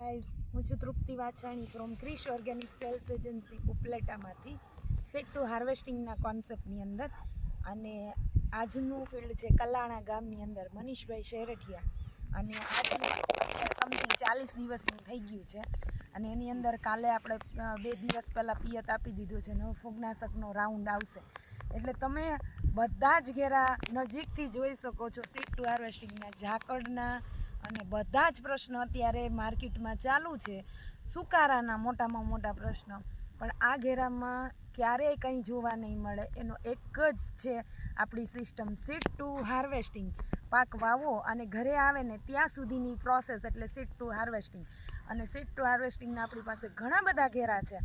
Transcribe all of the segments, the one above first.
Guys હું છું Trupti Vachhani from Krish organic sales agency ઉપલેટામાંથી. Seed to હાર્વેસ્ટિંગના કોન્સેપ્ટની અંદર. અને આજનું ફિલ્ડ છે કલાણા ગામની અંદર, મનીષભાઈ શેરઠિયા. અને આજનું સમથિંગ ચાલીસ દિવસનું થઈ ગયું છે. અને એની અંદર કાલે આપણે બે દિવસ પહેલાં પિયત આપી દીધું છે, નવ ફૂગનાશકનો રાઉન્ડ આવશે. એટલે તમે બધા જ ઘેરા નજીકથી જોઈ શકો છો સીટ ટુ હાર્વેસ્ટિંગના ઝાકળના અને બધા જ પ્રશ્ન અત્યારે માર્કેટમાં ચાલુ છે. સુકારાના મોટામાં મોટા પ્રશ્ન. પણ આ ઘેરામાં ક્યારેય કંઈ જોવા નહીં મળે. એનો એક જ છે આપણી સિસ્ટમ. સીટ ટુ હાર્વેસ્ટિંગ પાક વાવો અને ઘરે આવે ને ત્યાં સુધીની પ્રોસેસ એટલે સીટ ટુ હાર્વેસ્ટિંગ અને સીટ ટુ હાર્વેસ્ટિંગના આપણી પાસે ઘણા બધા ઘેરા છે.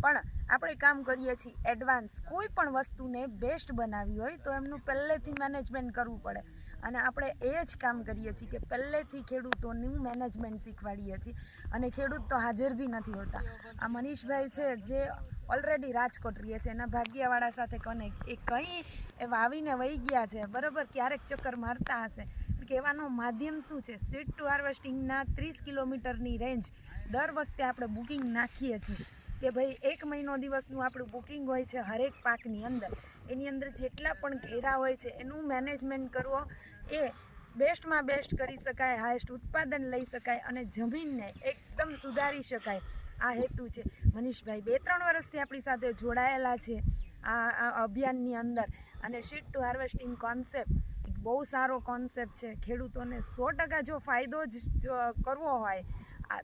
પણ આપણે કામ કરીએ છીએ એડવાન્સ કોઈ પણ વસ્તુને બેસ્ટ બનાવી હોય તો એમનું પહેલેથી મેનેજમેન્ટ કરવું પડે. અને આપણે એ જ કામ કરીએ છીએ કે પહેલેથી ખેડૂતોનું મેનેજમેન્ટ શીખવાડીએ છીએ. અને ખેડૂત તો હાજર બી નથી હોતા. આ મનીષભાઈ છે જે ઓલરેડી રાજકોટ રહીએ છે. એના ભાગ્યવાળા સાથે કનેક્ટ એ કંઈ એ વાવીને વહી ગયા છે. બરાબર? ક્યારેક ચક્કર મારતા હશે. કહેવાનો માધ્યમ શું છે? સીટ ટુ હાર્વેસ્ટિંગના ત્રીસ કિલોમીટરની રેન્જ દર વખતે આપણે બુકિંગ નાખીએ છીએ. કે ભાઈ એક મહિનો દિવસનું આપણું બુકિંગ હોય છે હરેક પાકની અંદર. એની અંદર જેટલા પણ ઘેરા હોય છે, એનું મેનેજમેન્ટ કરવો એ બેસ્ટમાં બેસ્ટ કરી શકાય હાઈસ્ટ ઉત્પાદન લઈ શકાય અને જમીનને એકદમ સુધારી શકાય. આ હેતુ છે. મનીષભાઈ બે ત્રણ વર્ષથી આપણી સાથે જોડાયેલા છે આ અભિયાનની અંદર. અને શીટ ટુ હાર્વેસ્ટિંગ કોન્સેપ્ટ બહુ સારો કોન્સેપ્ટ છે. ખેડૂતોને સો ટકા જો ફાયદો જ, કરવો હોય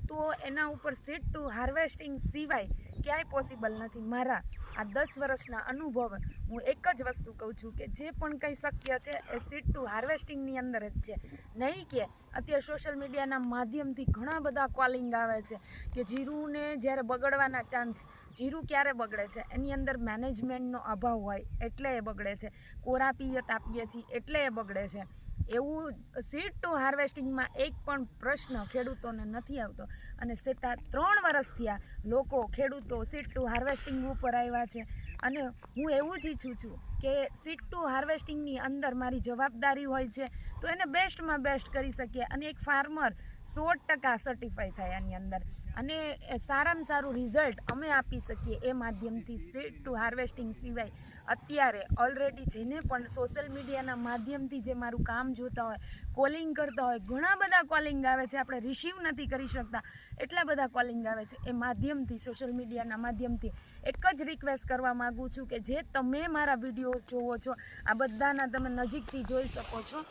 તો એના ઉપર સીટ ટુ હાર્વેસ્ટિંગ સિવાય ક્યાંય પોસિબલ નથી. મારા આ દસ વર્ષના અનુભવ, હું એક જ વસ્તુ કહું છું કે જે પણ કંઈ શક્ય છે એ સીટ ટુ હાર્વેસ્ટિંગની અંદર જ છે. નહીં કે અત્યારે સોશિયલ મીડિયાના માધ્યમથી ઘણા બધા કોલિંગ આવે છે કે જીરુને જ્યારે બગડવાના ચાન્સ જીરું ક્યારે બગડે છે? એની અંદર મેનેજમેન્ટનો અભાવ હોય એટલે એ બગડે છે. કોરા પિયત આપીએ છીએ એટલે એ બગડે છે. એવું સીડ ટુ હાર્વેસ્ટિંગમાં એક પણ પ્રશ્ન ખેડૂતોને નથી આવતો. અને સેતા ત્રણ વર્ષ થયા લોકો ખેડૂતો સીડ ટુ હાર્વેસ્ટિંગ ઉપર આવ્યા છે. અને હું એવું જ ઈચ્છું છું કે સીટ ટુ હાર્વેસ્ટિંગની અંદર મારી જવાબદારી હોય છે, તો એને બેસ્ટમાં બેસ્ટ કરી શકીએ. અને એક ફાર્મર સો ટકા સર્ટિફાઈ થાય આની અંદર. અને સારામાં સારું રિઝલ્ટ અમે આપી શકીએ એ માધ્યમથી સીટ ટુ હાર્વેસ્ટિંગ સિવાય. અત્યારે ઓલરેડી જેને પણ સોશિયલ મીડિયાના માધ્યમથી જે મારું કામ જોતા હોય કોલિંગ કરતા હોય, ઘણા બધા કોલિંગ આવે છે, આપણે રિસીવ નથી કરી શકતા. એટલા બધા કોલિંગ આવે છે, એ માધ્યમથી સોશિયલ મીડિયાના માધ્યમથી એક જ રિક્વેસ્ટ કરવા માગું છું કે જે તમે મારા વિડીયોઝ જોવો છો, આ બધાના તમે નજીકથી જોઈ શકો છો.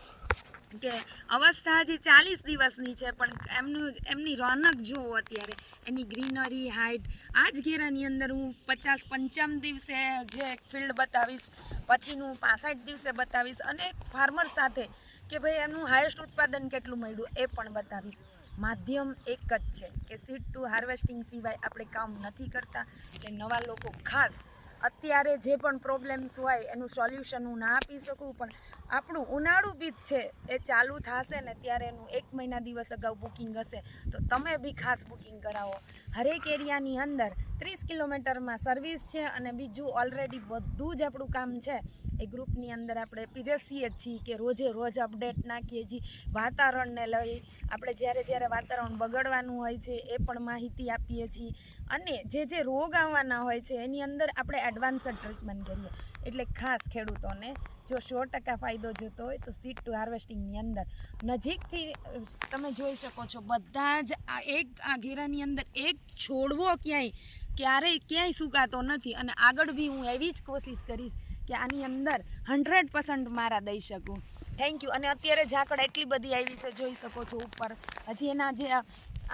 કે અવસ્થા હજી ચાલીસ દિવસની છે, પણ એમનું, એમની રોનક જુઓ અત્યારે. એની ગ્રીનરી હાઇટ આ જ ઘેરાની અંદર હું પચાસ પંચમ દિવસે જે ફિલ્ડ બતાવીશ, પછીનું પાસઠ દિવસે બતાવીશ, અને ફાર્મર સાથે કે ભાઈ એનું હાઈએસ્ટ ઉત્પાદન કેટલું મળ્યું એ પણ બતાવીશ. માધ્યમ એક જ છે કે સીડ ટુ હાર્વેસ્ટિંગ સિવાય આપણે કામ નથી કરતા એટલે નવા લોકો ખાસ અત્યારે જે પણ પ્રોબ્લેમ્સ હોય એનું સોલ્યુશન હું ના આપી શકું, પણ આપણું ઉનાળુ બીજ છે એ ચાલુ થશે ને ત્યારે એનું એક મહિના દિવસ અગાઉ બુકિંગ હશે. તો તમે બી ખાસ બુકિંગ કરાવો. હરેક એરિયાની અંદર ત્રીસ કિલોમીટરમાં સર્વિસ છે અને બીજું ઓલરેડી બધું જ આપણું કામ છે. એ ગ્રુપની અંદર આપણે પીરસીએ જ છીએ કે રોજે રોજ અપડેટ નાખીએ છીએ. વાતાવરણને લઈ આપણે જ્યારે જ્યારે વાતાવરણ બગડવાનું હોય છે એ પણ માહિતી આપીએ છીએ. અને જે જે રોગ આવવાના હોય છે એની અંદર આપણે એડવાન્સ ટ્રીટમેન્ટ કરીએ. એટલે ખાસ ખેડૂતોને જો સો ટકા ફાયદો જોતો હોય તો સીડ ટુ હાર્વેસ્ટિંગની અંદર. નજીકથી તમે જોઈ શકો છો, બધા જ આ એક, આ ઘેરાની અંદર એક છોડવો ક્યાંય, ક્યારેય ક્યાંય સુકાતો નથી. અને આગળ બી હું એવી જ કોશિશ કરીશ કે આની અંદર હંડ્રેડ પર્સન્ટ મારા દઈ શકું. થેન્ક યુ અને અત્યારે ઝાકળ એટલી બધી આવી છે, જોઈ શકો છો ઉપર. હજી એના જે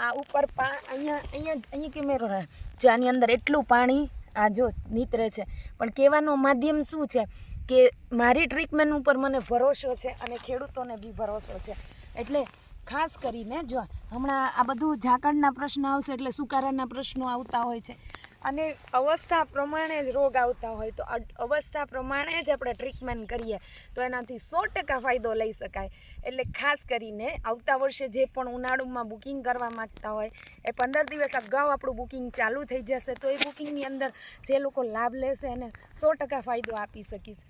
આ ઉપર પા, અહીંયા અહીંયા અહીંયા કેમેરો રહે. જે આની અંદર એટલું પાણી આ જો નીતરે છે. પણ કહેવાનો માધ્યમ શું છે? કે મારી ટ્રીટમેન્ટ ઉપર મને ભરોસો છે અને ખેડૂતોને બી ભરોસો છે. એટલે ખાસ કરીને જો હમણાં આ બધું ઝાકળના પ્રશ્ન આવશે એટલે સુકારાના પ્રશ્નો આવતા હોય છે. અને અવસ્થા પ્રમાણે જ રોગ આવતા હોય તો અવસ્થા પ્રમાણે જ આપણે ટ્રીટમેન્ટ કરીએ તો એનાથી સો ટકા ફાયદો લઈ શકાય. એટલે ખાસ કરીને આવતા વર્ષે જે પણ ઉનાળુમાં બુકિંગ કરવા માગતા હોય, એ પંદર દિવસ અગાઉ આપણું બુકિંગ ચાલુ થઈ જશે, તો એ બુકિંગની અંદર જે લોકો લાભ લેશે એને સો ટકા ફાયદો આપી શકીશ.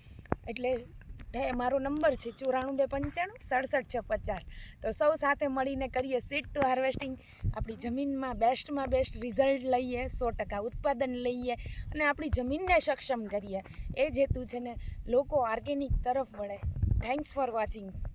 એટલે મારો નંબર છે ચોરાણું બે પંચાણું, સડસઠ છ પચાસ. તો સૌ સાથે મળીને કરીએ સીડ ટુ હાર્વેસ્ટિંગ આપણી જમીનમાં બેસ્ટમાં બેસ્ટ રિઝલ્ટ લઈએ, સો ટકા ઉત્પાદન લઈએ અને આપણી જમીનને સક્ષમ કરીએ. એ જ હેતુ છે ને, લોકો ઓર્ગેનિક તરફ વળે. Thanks for watching